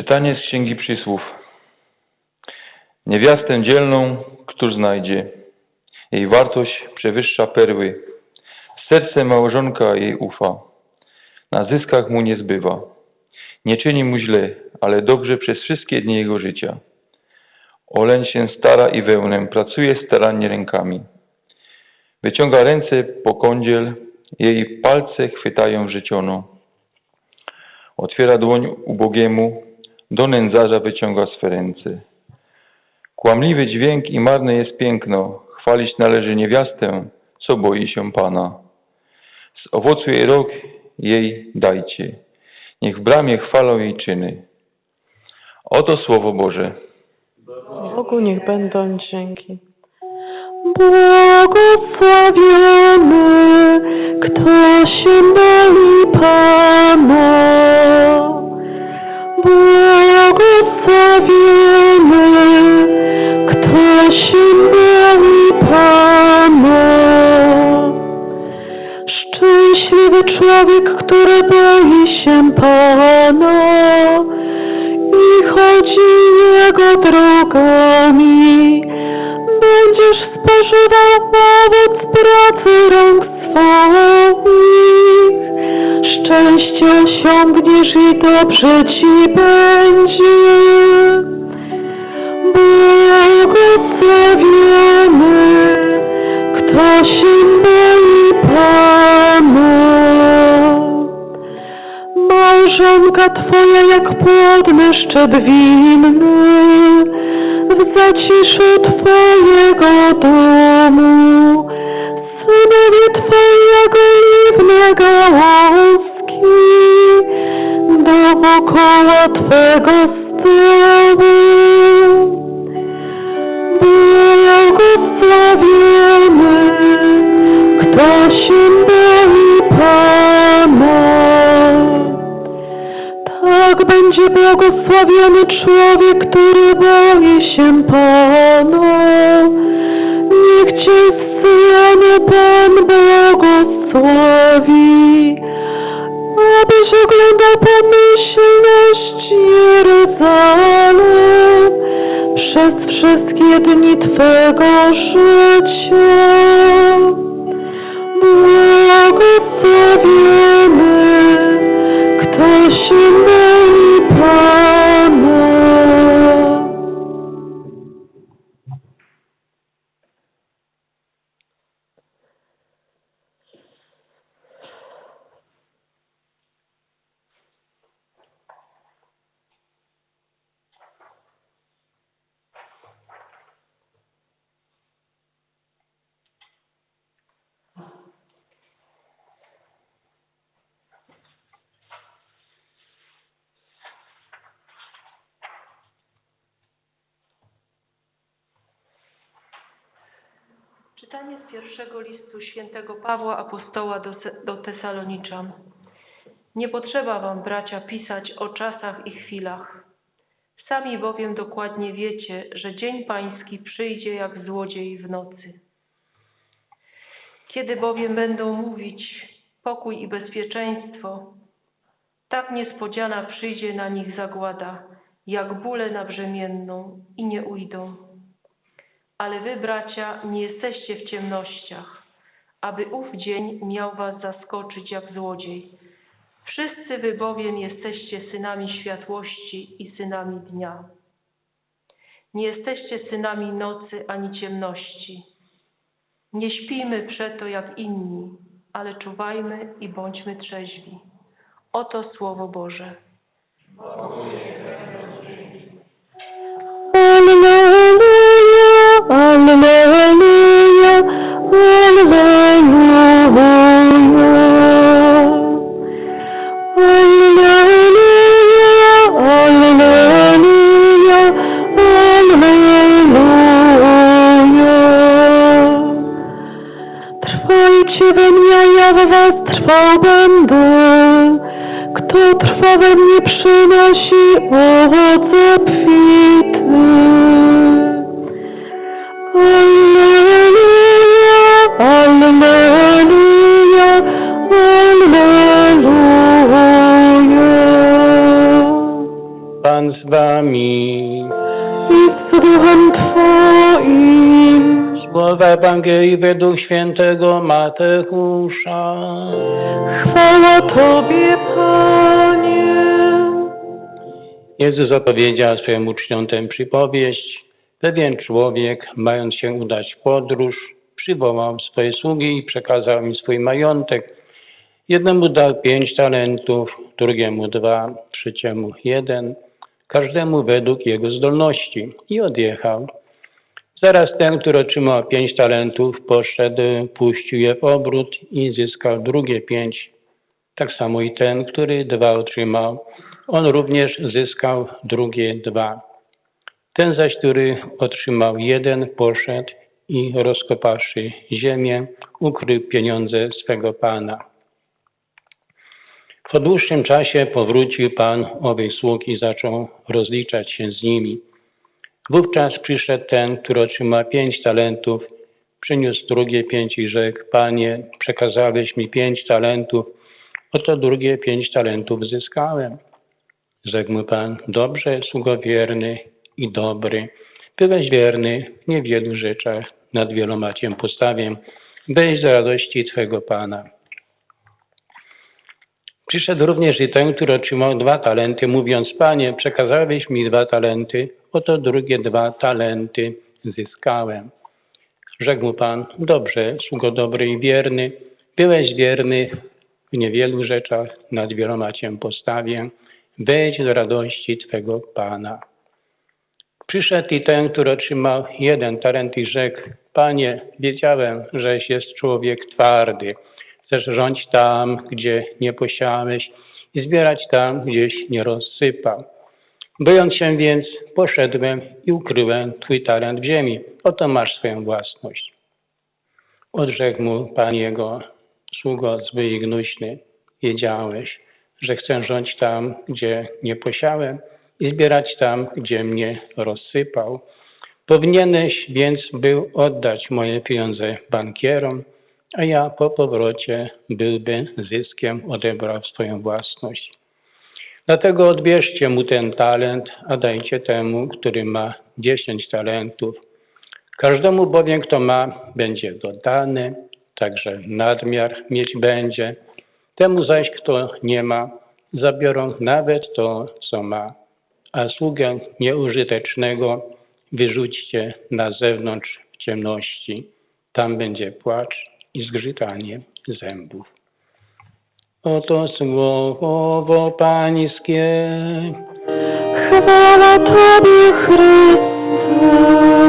Czytanie z Księgi Przysłów. Niewiastę dzielną, któż znajdzie? Jej wartość przewyższa perły. Serce małżonka jej ufa. Na zyskach mu nie zbywa. Nie czyni mu źle, ale dobrze przez wszystkie dni jego życia. Oleń się stara i wełnę, pracuje starannie rękami. Wyciąga ręce po kądziel, jej palce chwytają wrzeciono. Otwiera dłoń ubogiemu, do nędzarza wyciąga swe ręce. Kłamliwy dźwięk i marne jest piękno, chwalić należy niewiastę, co boi się Pana. Z owocu jej rok jej dajcie, niech w bramie chwalą jej czyny. Oto Słowo Boże. Bogu niech będą dzięki. Błogosławiony, kto się boi Pana. Drogami. Będziesz spożywał owoc pracy osiągniesz i dobrze ci będzie. Błogosławiony, kto się boi Pana. Małżonka Twoja jak płodny szczep winny, w zaciszu Twojego domu. Synowie Twojego liwne gałązki, dookoła Twego stołu. Błogosławiony, kto się boi Pana. Tak będzie błogosławiony człowiek, który boi się Pana. Niech Cię z Syjonu Pan błogosławi, abyś oglądał pomyślność Jeruzalem przez wszystkie dni Twego życia. Błogosławiony, kto się boi Pana. Czytanie z pierwszego listu świętego Pawła Apostoła do, do Tesaloniczan. Nie potrzeba wam, bracia, pisać o czasach i chwilach. Sami bowiem dokładnie wiecie, że dzień pański przyjdzie jak złodziej w nocy. Kiedy bowiem będą mówić pokój i bezpieczeństwo, tak niespodziana przyjdzie na nich zagłada, jak bóle na brzemienną i nie ujdą. Ale wy, bracia, nie jesteście w ciemnościach, aby ów dzień miał was zaskoczyć jak złodziej. Wszyscy wy bowiem jesteście synami światłości i synami dnia. Nie jesteście synami nocy ani ciemności. Nie śpijmy przeto jak inni, ale czuwajmy i bądźmy trzeźwi. Oto Słowo Boże. Alleluja, alleluja. Trwajcie we mnie, ja w was trwał będę. Kto trwa we mnie, przynosi owoce. Pan z wami. i z duchem Twoim. Słowa Ewangelii według świętego Mateusza. Chwała Tobie, Panie. Jezus opowiedział swoim uczniom tę przypowieść. Pewien człowiek, mając się udać w podróż, przywołał swoje sługi i przekazał im swój majątek. Jednemu dał pięć talentów, drugiemu dwa, trzeciemu jeden, każdemu według jego zdolności i odjechał. Zaraz ten, który otrzymał pięć talentów, poszedł, puścił je w obrót i zyskał drugie pięć. Tak samo i ten, który dwa otrzymał, on również zyskał drugie dwa. Ten zaś, który otrzymał jeden, poszedł i rozkopawszy ziemię, ukrył pieniądze swego pana. Po dłuższym czasie powrócił pan owych sług i zaczął rozliczać się z nimi. Wówczas przyszedł ten, który otrzymał pięć talentów, przyniósł drugie pięć i rzekł, Panie, przekazałeś mi pięć talentów, oto drugie pięć talentów zyskałem. Rzekł mu Pan, dobrze, sługo wierny i dobry. Byłeś wierny w niewielu rzeczach, nad wieloma Cię postawię. Weź z radości Twego Pana. Przyszedł również i ten, który otrzymał dwa talenty, mówiąc, Panie, przekazałeś mi dwa talenty, oto drugie dwa talenty zyskałem. Rzekł mu Pan, dobrze, sługo dobry i wierny, byłeś wierny w niewielu rzeczach, nad wieloma Cię postawię. Wejdź do radości Twego Pana. Przyszedł i ten, który otrzymał jeden talent i rzekł, Panie, wiedziałem, żeś jest człowiek twardy. Chcesz rządzić tam, gdzie nie posiałeś i zbierać tam, gdzieś nie rozsypał. Bojąc się więc, poszedłem i ukryłem Twój talent w ziemi. Oto masz swoją własność. Odrzekł mu Pan jego, sługo zły i gnuśny, wiedziałeś, że chcę rządzić tam, gdzie nie posiałem i zbierać tam, gdzie mnie rozsypał. Powinieneś więc był oddać moje pieniądze bankierom, a ja po powrocie byłby zyskiem odebrał swoją własność. Dlatego odbierzcie mu ten talent, a dajcie temu, który ma dziesięć talentów. Każdemu bowiem, kto ma, będzie dodany, także nadmiar mieć będzie. Temu zaś, kto nie ma, zabiorą nawet to, co ma. A sługę nieużytecznego wyrzućcie na zewnątrz w ciemności. Tam będzie płacz i zgrzytanie zębów. Oto słowo Pańskie. Chwała Tobie, Chryste.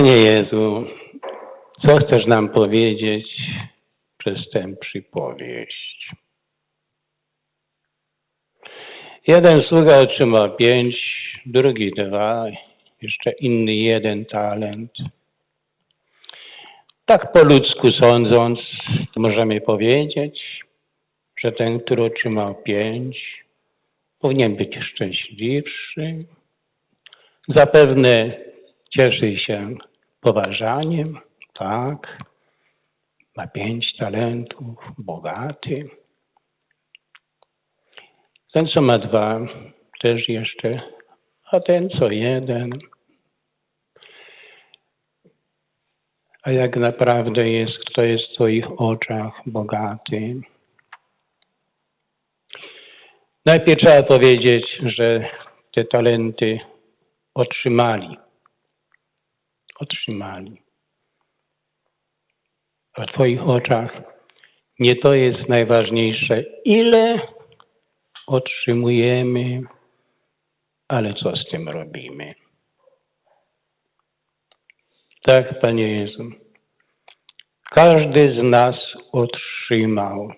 Panie Jezu, co chcesz nam powiedzieć przez tę przypowieść? Jeden sługa otrzymał pięć, drugi dwa, jeszcze inny jeden talent. Tak po ludzku sądząc, możemy powiedzieć, że ten, który otrzymał pięć, powinien być szczęśliwszy. Zapewne cieszy się poważaniem, tak, ma pięć talentów, bogaty. Ten, co ma dwa, też jeszcze, a ten, co jeden. A jak naprawdę jest, kto jest w Twoich oczach bogaty? Najpierw trzeba powiedzieć, że te talenty otrzymali otrzymali. A w Twoich oczach nie to jest najważniejsze, ile otrzymujemy, ale co z tym robimy. Tak, Panie Jezu. Każdy z nas otrzymał.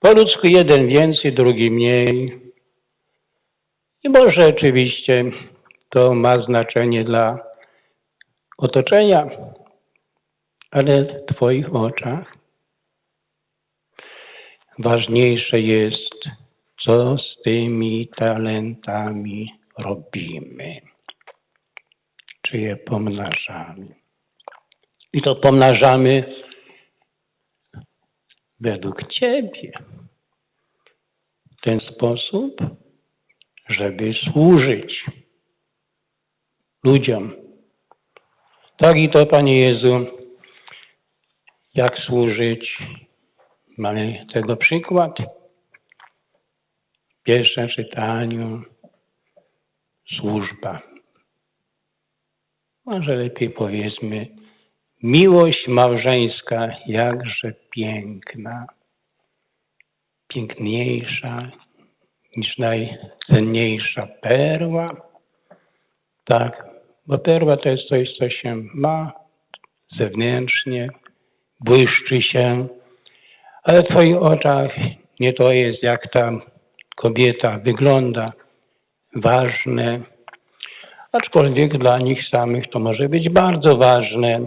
Po ludzku jeden więcej, drugi mniej. I może oczywiście to ma znaczenie dla otoczenia, ale w Twoich oczach ważniejsze jest, co z tymi talentami robimy. Czy je pomnażamy. I to pomnażamy według Ciebie. W ten sposób, żeby służyć ludziom. Tak i to, Panie Jezu, jak służyć. Mamy tego przykład. W pierwszym czytaniu służba. Może lepiej powiedzmy, miłość małżeńska jakże piękna, piękniejsza niż najcenniejsza perła. Tak, bo perła to jest coś, co się ma zewnętrznie, błyszczy się, ale w Twoich oczach nie to jest, jak ta kobieta wygląda, ważne, aczkolwiek dla nich samych to może być bardzo ważne,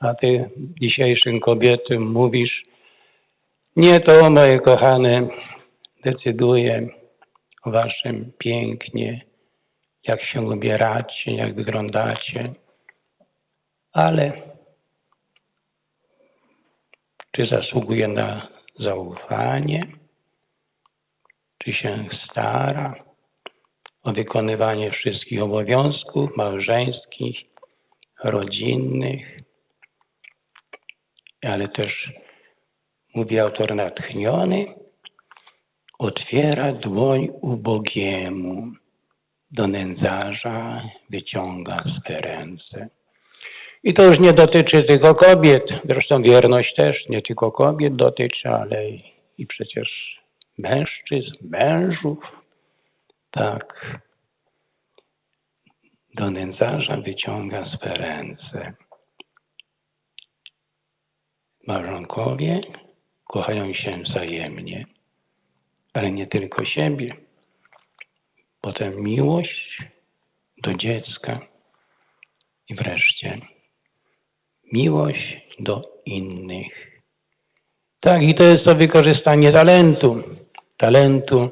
a Ty dzisiejszym kobietom mówisz, nie to, moje kochane, decyduje o Waszym pięknie, jak się ubieracie, jak wyglądacie, ale czy zasługuje na zaufanie, czy się stara o wykonywanie wszystkich obowiązków małżeńskich, rodzinnych, ale też, mówi autor natchniony, otwiera dłoń ubogiemu, do nędzarza wyciąga swe ręce. I to już nie dotyczy tylko kobiet, zresztą wierność też nie tylko kobiet dotyczy, ale i, przecież mężczyzn, mężów. Tak. Do nędzarza wyciąga swe ręce. Małżonkowie kochają się wzajemnie, ale nie tylko siebie. Potem miłość do dziecka i wreszcie miłość do innych. Tak, i to jest to wykorzystanie talentu. Talentu,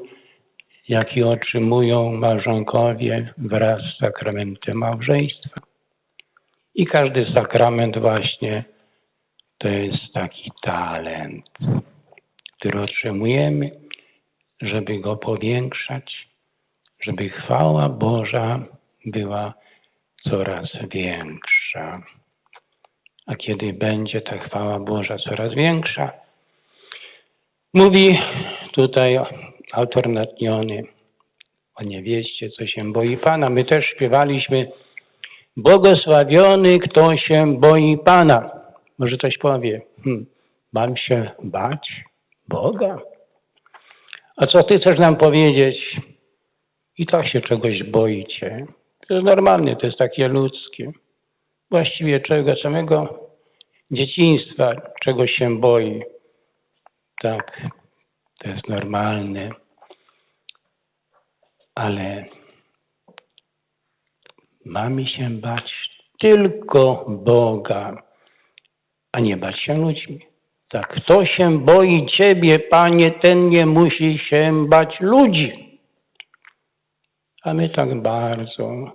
jaki otrzymują małżonkowie wraz z sakramentem małżeństwa. I każdy sakrament właśnie to jest taki talent, który otrzymujemy, żeby go powiększać, żeby chwała Boża była coraz większa. A kiedy będzie ta chwała Boża coraz większa, mówi tutaj autor natchniony o niewieście, co się boi Pana. My też śpiewaliśmy Błogosławiony, kto się boi Pana. Może ktoś powie, hmm, mam się bać Boga? A co ty chcesz nam powiedzieć? I tak się czegoś boicie. To jest normalne, to jest takie ludzkie. Właściwie czego samego dzieciństwa czegoś się boi. Tak, to jest normalne. Ale mamy się bać tylko Boga, a nie bać się ludźmi. Tak, kto się boi Ciebie, Panie, ten nie musi się bać ludzi. A my tak bardzo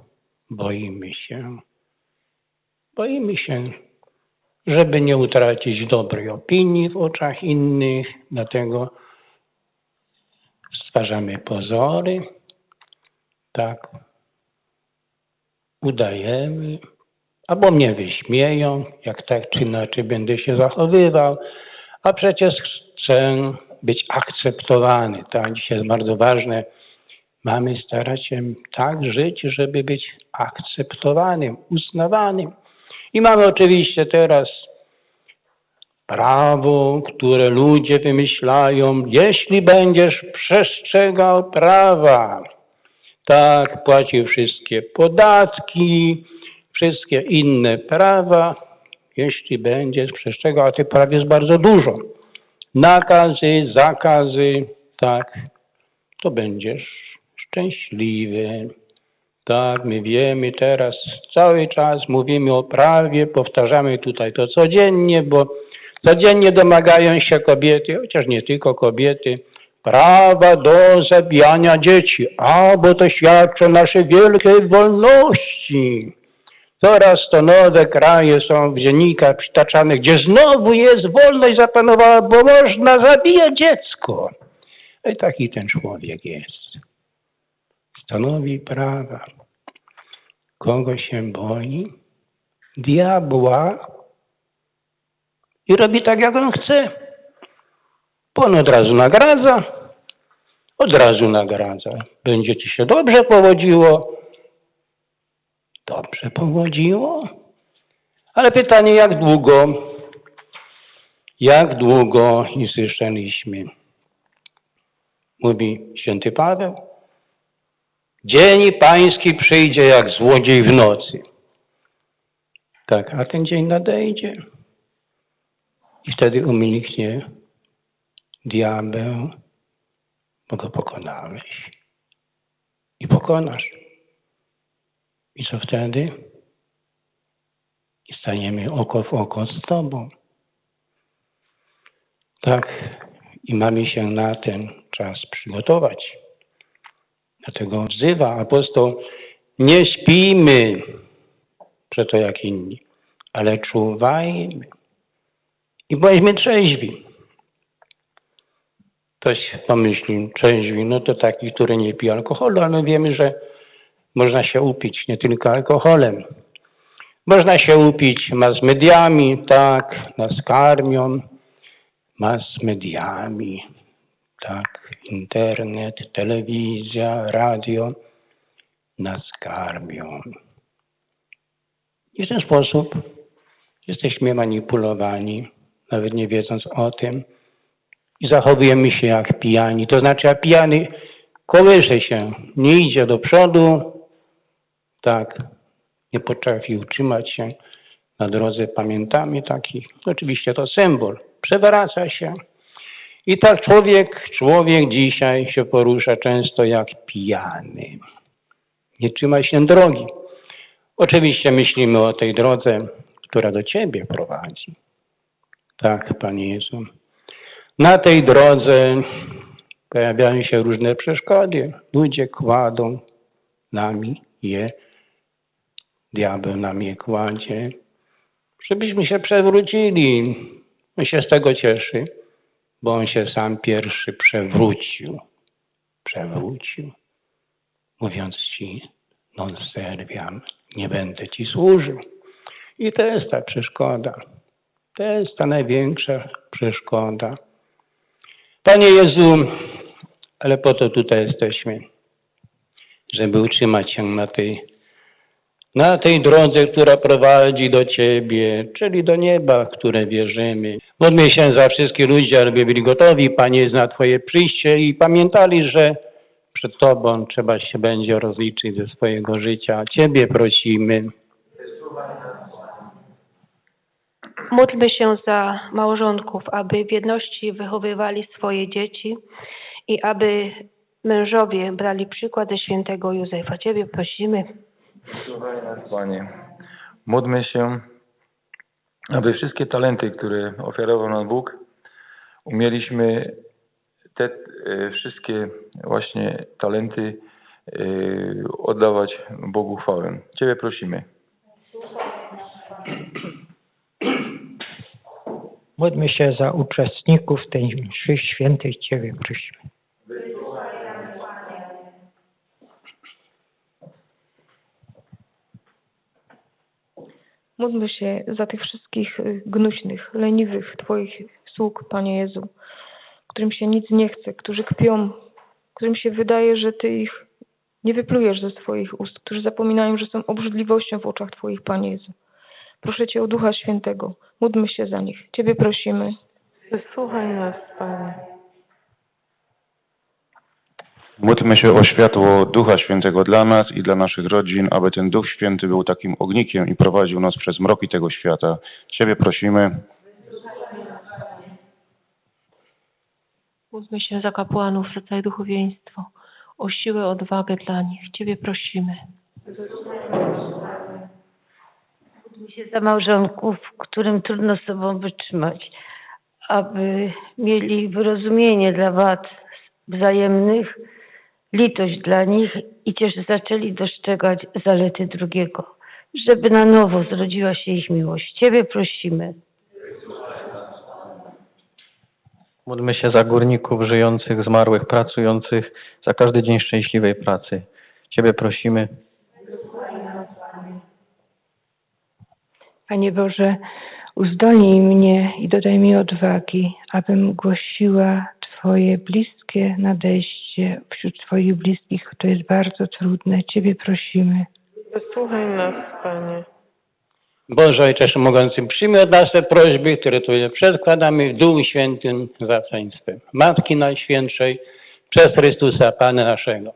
boimy się. Boimy się, żeby nie utracić dobrej opinii w oczach innych, dlatego stwarzamy pozory, tak, udajemy, albo mnie wyśmieją, jak tak czy inaczej będę się zachowywał, a przecież chcę być akceptowany. Tak, dzisiaj jest bardzo ważne. Mamy starać się tak żyć, żeby być akceptowanym, uznawanym. I mamy oczywiście teraz prawo, które ludzie wymyślają, jeśli będziesz przestrzegał prawa, tak, płacił wszystkie podatki, wszystkie inne prawa, jeśli będziesz przestrzegał, a tych praw jest bardzo dużo. Nakazy, zakazy, tak, to będziesz szczęśliwy. Tak, my wiemy teraz, cały czas mówimy o prawie, powtarzamy tutaj to codziennie, bo codziennie domagają się kobiety, chociaż nie tylko kobiety, prawa do zabijania dzieci, a bo to świadczy o naszej wielkiej wolności. Coraz to nowe kraje są w dziennikach przytaczane, gdzie znowu jest wolność zapanowała, bo można zabijać dziecko. I taki ten człowiek jest. Stanowi prawa. Kogo się boi? Diabła. I robi tak, jak on chce. Bo on od razu nagradza. Od razu nagradza. Będzie ci się dobrze powodziło. Dobrze powodziło. Ale pytanie, jak długo? Jak długo i słyszeliśmy? Mówi święty Paweł. Dzień pański przyjdzie jak złodziej w nocy. Tak, a ten dzień nadejdzie. I wtedy umilknie diabeł, bo go pokonałeś. I pokonasz. I co wtedy? I staniemy oko w oko z Tobą. Tak, i mamy się na ten czas przygotować. Dlatego wzywa apostoł, nie śpijmy, przeto jak inni, ale czuwajmy i bądźmy trzeźwi. Ktoś pomyśli, trzeźwi, no to taki, który nie pije alkoholu, ale my wiemy, że można się upić nie tylko alkoholem. Można się upić mass mediami, tak, nas karmią, mass mediami, tak, internet, telewizja, radio nas karmią. I w ten sposób jesteśmy manipulowani, nawet nie wiedząc o tym, i zachowujemy się jak pijani. To znaczy, a pijany kołysze się, nie idzie do przodu, tak, nie potrafi utrzymać się na drodze. Pamiętamy taki, oczywiście to symbol, przewraca się. I tak człowiek, człowiek dzisiaj się porusza często jak pijany. Nie trzyma się drogi. Oczywiście myślimy o tej drodze, która do Ciebie prowadzi. Tak, Panie Jezu. Na tej drodze pojawiają się różne przeszkody. Ludzie kładą nami je, diabeł nam je kładzie, żebyśmy się przewrócili. On się z tego cieszy, bo on się sam pierwszy przewrócił. Przewrócił, mówiąc ci, non serviam, nie będę ci służył. I to jest ta przeszkoda. To jest ta największa przeszkoda. Panie Jezu, ale po to tutaj jesteśmy, żeby utrzymać się na tej, na tej drodze, która prowadzi do Ciebie, czyli do nieba, które wierzymy. Modlmy się za wszystkich ludzi, aby byli gotowi, Panie, na Twoje przyjście i pamiętali, że przed Tobą trzeba się będzie rozliczyć ze swojego życia. Ciebie prosimy. Módlmy się za małżonków, aby w jedności wychowywali swoje dzieci i aby mężowie brali przykład ze świętego Józefa. Ciebie prosimy. Panie. Módlmy się, aby wszystkie talenty, które ofiarował nam Bóg, umieliśmy te e, wszystkie właśnie talenty e, oddawać Bogu chwałę. Ciebie prosimy. Módlmy się za uczestników tej mszy świętej Ciebie prosimy. Módlmy się za tych wszystkich y, gnuśnych, leniwych Twoich sług, Panie Jezu, którym się nic nie chce, którzy kpią, którym się wydaje, że Ty ich nie wyplujesz ze swoich ust, którzy zapominają, że są obrzydliwością w oczach Twoich, Panie Jezu. Proszę Cię o Ducha Świętego. Módlmy się za nich. Ciebie prosimy. Wysłuchaj nas, Panie. Módlmy się o światło Ducha Świętego dla nas i dla naszych rodzin, aby ten Duch Święty był takim ognikiem i prowadził nas przez mroki tego świata. Ciebie prosimy. Módlmy się za kapłanów, za całe duchowieństwo, o siłę, odwagę dla nich. Ciebie prosimy. Módlmy się za małżonków, którym trudno z sobą wytrzymać, aby mieli wyrozumienie dla wad wzajemnych, litość dla nich i też zaczęli dostrzegać zalety drugiego, żeby na nowo zrodziła się ich miłość. Ciebie prosimy. Módlmy się za górników żyjących, zmarłych, pracujących, za każdy dzień szczęśliwej pracy. Ciebie prosimy. Panie Boże, uzdolnij mnie i dodaj mi odwagi, abym głosiła Twoje bliskie nadejście wśród Twoich bliskich. To jest bardzo trudne. Ciebie prosimy. Wysłuchaj nas, Panie. Boże Ojcze Wszechmogący, przyjmij od nas te prośby, które Tobie przedkładamy w Duchu Świętym zawczaństwem. Matki Najświętszej, przez Chrystusa Pana naszego.